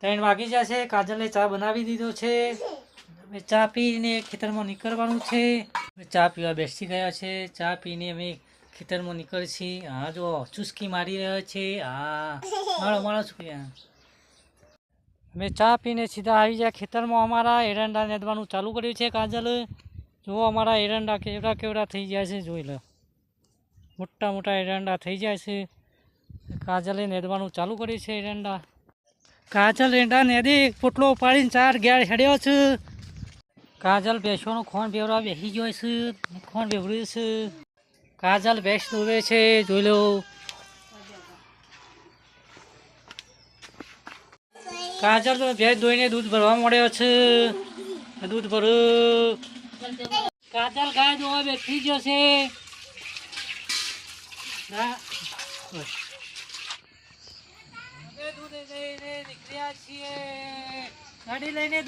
ત્રણ વાગી જશે કાજલે ચા બનાવી દીધો છે. અમે ચા પીને ખેતરમાં નીકળવાનું છે. ચા પીવા બેસી ગયા છે. ચા પીને અમે ખેતરમાં નીકળશી. હા, જો, ચુસ્કી મારી રહ્યા છે. હા. માળો માળો છું અમે ચા પીને સીધા આવી ગયા ખેતરમાં. અમારા એરંડા નેદવાનું ચાલુ કર્યું છે કાજલ. જુઓ અમારા એરંડા કેવડા કેવડા થઈ ગયા છે, જોઈ લો. મોટા મોટા એરંડા થઈ જાય છે. કાજલે નેદવાનું ચાલુ કર્યું છે એરંડા. કાજલ રેંડા નેદી પોટલો ઉપાડીને ચાર ગેળ હેડ્યો છે. કાજલ ભેંસોનું ખોણ બેવરા બેસી ગયો છે. ખોણ બેવડ્યું છે. કાજલ ભેંસ દોવે છે. જોઈ લો. કાજલ ભેંસ દોઈને દૂધ ભરવા મળ્યો છે. દૂધ ભરું. કાજલ ગાય દોવા બેસી ગયો છે. દૂધ છીએ ગાડી લઈને